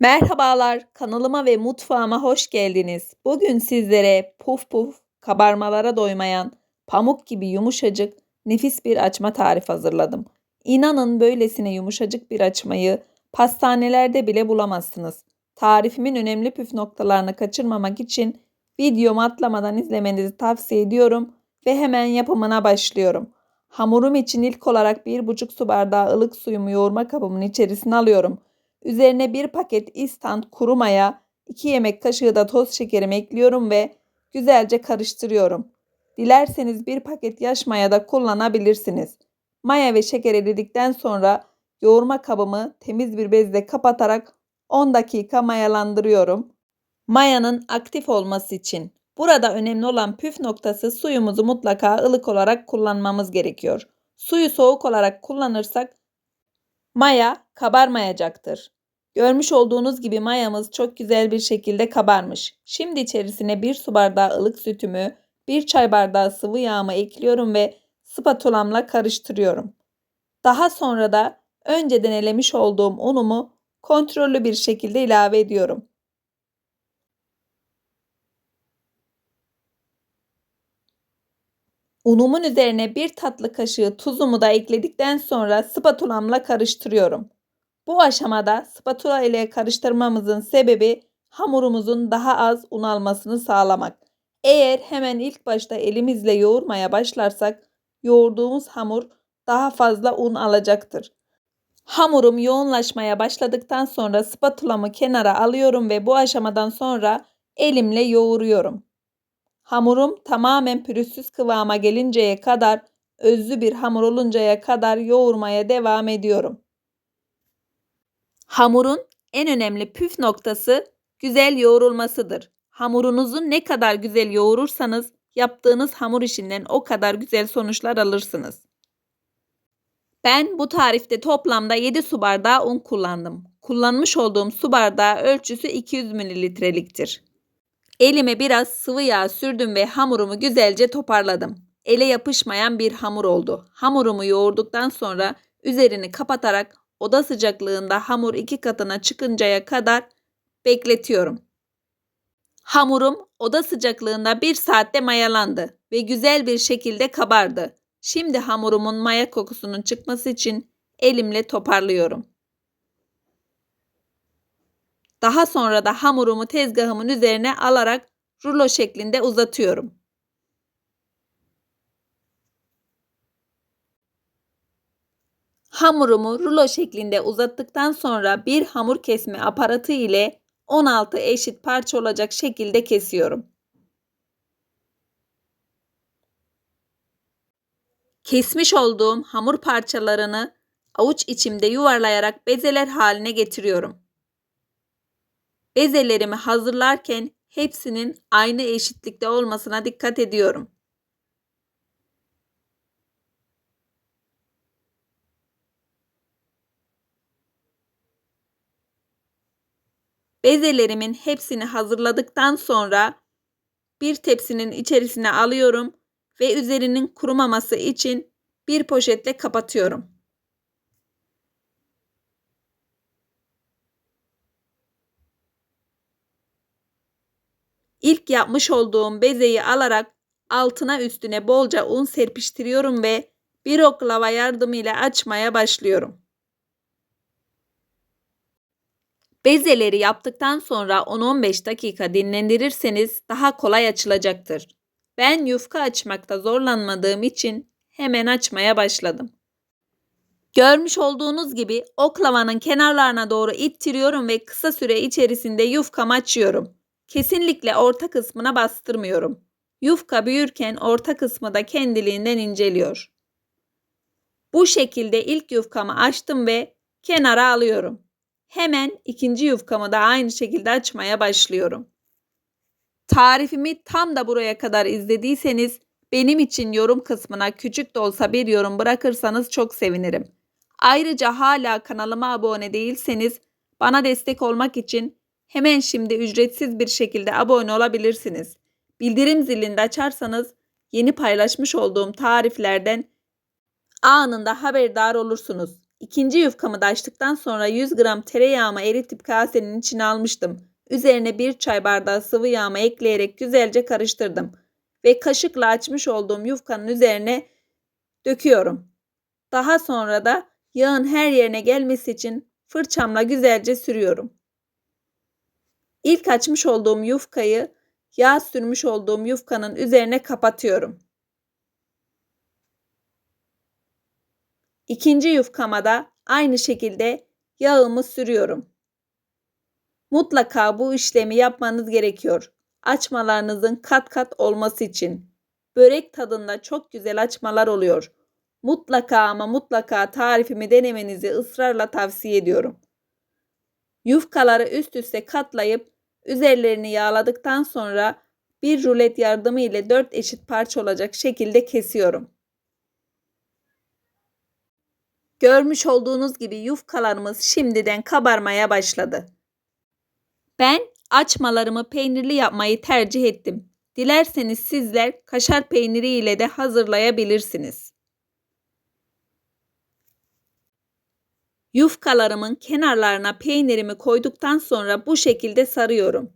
Merhabalar, kanalıma ve mutfağıma hoş geldiniz. Bugün sizlere puf puf, kabarmalara doymayan, pamuk gibi yumuşacık, nefis bir açma tarifi hazırladım. İnanın böylesine yumuşacık bir açmayı pastanelerde bile bulamazsınız. Tarifimin önemli püf noktalarını kaçırmamak için videomu atlamadan izlemenizi tavsiye ediyorum ve hemen yapımına başlıyorum. Hamurum için ilk olarak 1,5 su bardağı ılık suyumu yoğurma kabımın içerisine alıyorum. Üzerine bir paket instant kuru maya, 2 yemek kaşığı da toz şekerimi ekliyorum ve güzelce karıştırıyorum. Dilerseniz bir paket yaş maya da kullanabilirsiniz. Maya ve şeker eridikten sonra yoğurma kabımı temiz bir bezle kapatarak 10 dakika mayalandırıyorum. Mayanın aktif olması için. Burada önemli olan püf noktası suyumuzu mutlaka ılık olarak kullanmamız gerekiyor. Suyu soğuk olarak kullanırsak maya kabarmayacaktır. Görmüş olduğunuz gibi mayamız çok güzel bir şekilde kabarmış. Şimdi içerisine bir su bardağı ılık sütümü, bir çay bardağı sıvı yağımı ekliyorum ve spatulamla karıştırıyorum. Daha sonra da önceden elemiş olduğum unumu kontrollü bir şekilde ilave ediyorum. Unumun üzerine bir tatlı kaşığı tuzumu da ekledikten sonra spatulamla karıştırıyorum. Bu aşamada spatula ile karıştırmamızın sebebi hamurumuzun daha az un almasını sağlamak. Eğer hemen ilk başta elimizle yoğurmaya başlarsak yoğurduğumuz hamur daha fazla un alacaktır. Hamurum yoğunlaşmaya başladıktan sonra spatulamı kenara alıyorum ve bu aşamadan sonra elimle yoğuruyorum. Hamurum tamamen pürüzsüz kıvama gelinceye kadar, özlü bir hamur oluncaya kadar yoğurmaya devam ediyorum. Hamurun en önemli püf noktası güzel yoğrulmasıdır. Hamurunuzu ne kadar güzel yoğurursanız yaptığınız hamur işinden o kadar güzel sonuçlar alırsınız. Ben bu tarifte toplamda 7 su bardağı un kullandım. Kullanmış olduğum su bardağı ölçüsü 200 mililitreliktir. Elime biraz sıvı yağ sürdüm ve hamurumu güzelce toparladım. Ele yapışmayan bir hamur oldu. Hamurumu yoğurduktan sonra üzerini kapatarak oda sıcaklığında hamur iki katına çıkıncaya kadar bekletiyorum. Hamurum oda sıcaklığında bir saatte mayalandı ve güzel bir şekilde kabardı. Şimdi hamurumun maya kokusunun çıkması için elimle toparlıyorum. Daha sonra da hamurumu tezgahımın üzerine alarak rulo şeklinde uzatıyorum. Hamurumu rulo şeklinde uzattıktan sonra bir hamur kesme aparatı ile 16 eşit parça olacak şekilde kesiyorum. Kesmiş olduğum hamur parçalarını avuç içimde yuvarlayarak bezeler haline getiriyorum. Bezelerimi hazırlarken hepsinin aynı eşitlikte olmasına dikkat ediyorum. Bezelerimin hepsini hazırladıktan sonra bir tepsinin içerisine alıyorum ve üzerinin kurumaması için bir poşetle kapatıyorum. İlk yapmış olduğum bezeyi alarak altına üstüne bolca un serpiştiriyorum ve bir oklava yardımıyla açmaya başlıyorum. Bezeleri yaptıktan sonra 10-15 dakika dinlendirirseniz daha kolay açılacaktır. Ben yufka açmakta zorlanmadığım için hemen açmaya başladım. Görmüş olduğunuz gibi oklavanın kenarlarına doğru ittiriyorum ve kısa süre içerisinde yufkamı açıyorum. Kesinlikle orta kısmına bastırmıyorum. Yufka büyürken orta kısmı da kendiliğinden inceliyor. Bu şekilde ilk yufkamı açtım ve kenara alıyorum. Hemen ikinci yufkamı da aynı şekilde açmaya başlıyorum. Tarifimi tam da buraya kadar izlediyseniz benim için yorum kısmına küçük de olsa bir yorum bırakırsanız çok sevinirim. Ayrıca hala kanalıma abone değilseniz bana destek olmak için hemen şimdi ücretsiz bir şekilde abone olabilirsiniz. Bildirim zilini de açarsanız yeni paylaşmış olduğum tariflerden anında haberdar olursunuz. İkinci yufkamı da açtıktan sonra 100 gram tereyağımı eritip kasenin içine almıştım. Üzerine bir çay bardağı sıvı yağımı ekleyerek güzelce karıştırdım. Ve kaşıkla açmış olduğum yufkanın üzerine döküyorum. Daha sonra da yağın her yerine gelmesi için fırçamla güzelce sürüyorum. İlk açmış olduğum yufkayı yağ sürmüş olduğum yufkanın üzerine kapatıyorum. İkinci yufkama da aynı şekilde yağımı sürüyorum. Mutlaka bu işlemi yapmanız gerekiyor. Açmalarınızın kat kat olması için. Börek tadında çok güzel açmalar oluyor. Mutlaka ama mutlaka tarifimi denemenizi ısrarla tavsiye ediyorum. Yufkaları üst üste katlayıp üzerlerini yağladıktan sonra bir rulet yardımı ile 4 eşit parça olacak şekilde kesiyorum. Görmüş olduğunuz gibi yufkalarımız şimdiden kabarmaya başladı. Ben açmalarımı peynirli yapmayı tercih ettim. Dilerseniz sizler kaşar peyniri ile de hazırlayabilirsiniz. Yufkalarımın kenarlarına peynirimi koyduktan sonra bu şekilde sarıyorum.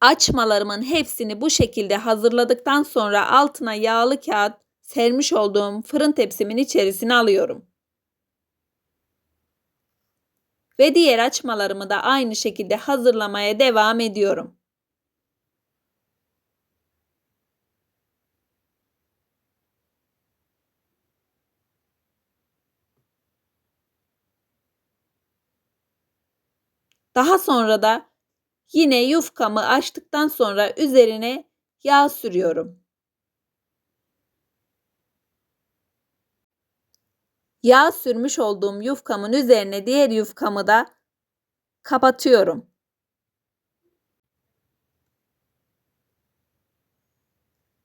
Açmalarımın hepsini bu şekilde hazırladıktan sonra altına yağlı kağıt sermiş olduğum fırın tepsimin içerisine alıyorum. Ve diğer açmalarımı da aynı şekilde hazırlamaya devam ediyorum. Daha sonra da yine yufkamı açtıktan sonra üzerine yağ sürüyorum. Yağ sürmüş olduğum yufkamın üzerine diğer yufkamı da kapatıyorum.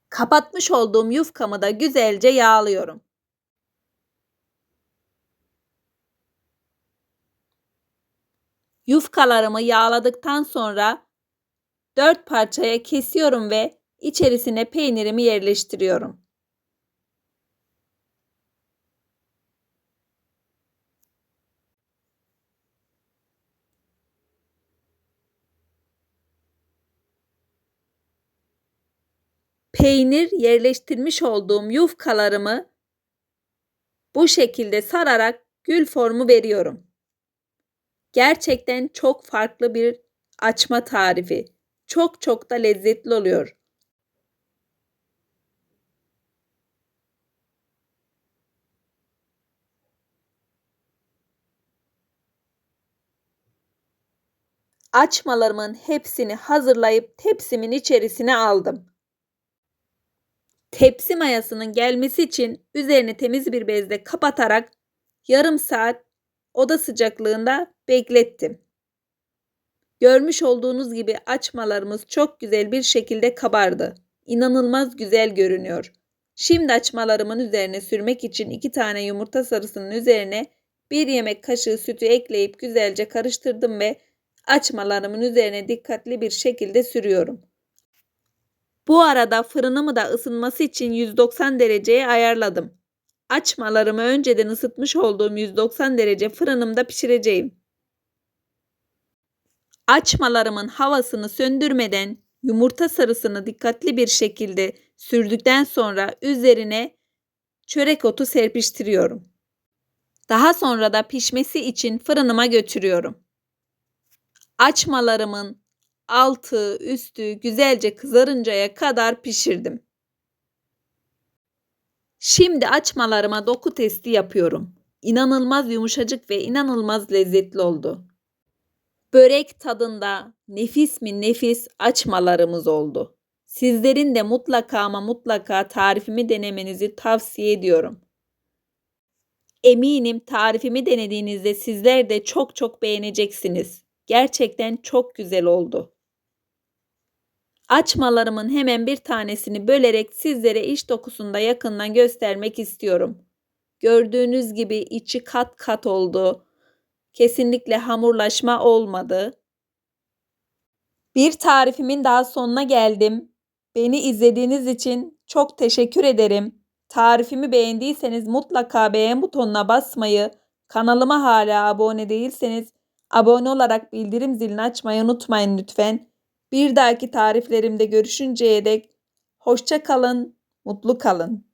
Kapatmış olduğum yufkamı da güzelce yağlıyorum. Yufkalarımı yağladıktan sonra 4 parçaya kesiyorum ve içerisine peynirimi yerleştiriyorum. Peynir yerleştirmiş olduğum yufkalarımı bu şekilde sararak gül formu veriyorum. Gerçekten çok farklı bir açma tarifi. Çok çok da lezzetli oluyor. Açmalarımın hepsini hazırlayıp tepsimin içerisine aldım. Tepsi mayasının gelmesi için üzerini temiz bir bezle kapatarak yarım saat oda sıcaklığında beklettim. Görmüş olduğunuz gibi açmalarımız çok güzel bir şekilde kabardı. İnanılmaz güzel görünüyor. Şimdi açmalarımın üzerine sürmek için iki tane yumurta sarısının üzerine bir yemek kaşığı sütü ekleyip güzelce karıştırdım ve açmalarımın üzerine dikkatli bir şekilde sürüyorum. Bu arada fırınımı da ısınması için 190 dereceye ayarladım. Açmalarımı önceden ısıtmış olduğum 190 derece fırınımda pişireceğim. Açmalarımın havasını söndürmeden yumurta sarısını dikkatli bir şekilde sürdükten sonra üzerine çörek otu serpiştiriyorum. Daha sonra da pişmesi için fırınıma götürüyorum. Açmalarımın altı, üstü güzelce kızarıncaya kadar pişirdim. Şimdi açmalarıma doku testi yapıyorum. İnanılmaz yumuşacık ve inanılmaz lezzetli oldu. Börek tadında nefis mi nefis açmalarımız oldu. Sizlerin de mutlaka ama mutlaka tarifimi denemenizi tavsiye ediyorum. Eminim tarifimi denediğinizde sizler de çok çok beğeneceksiniz. Gerçekten çok güzel oldu. Açmalarımın hemen bir tanesini bölerek sizlere iç dokusunda yakından göstermek istiyorum. Gördüğünüz gibi içi kat kat oldu. Kesinlikle hamurlaşma olmadı. Bir tarifimin daha sonuna geldim. Beni izlediğiniz için çok teşekkür ederim. Tarifimi beğendiyseniz mutlaka beğen butonuna basmayı, kanalıma hala abone değilseniz abone olarak bildirim zilini açmayı unutmayın lütfen. Bir dahaki tariflerimde görüşünceye dek hoşça kalın, mutlu kalın.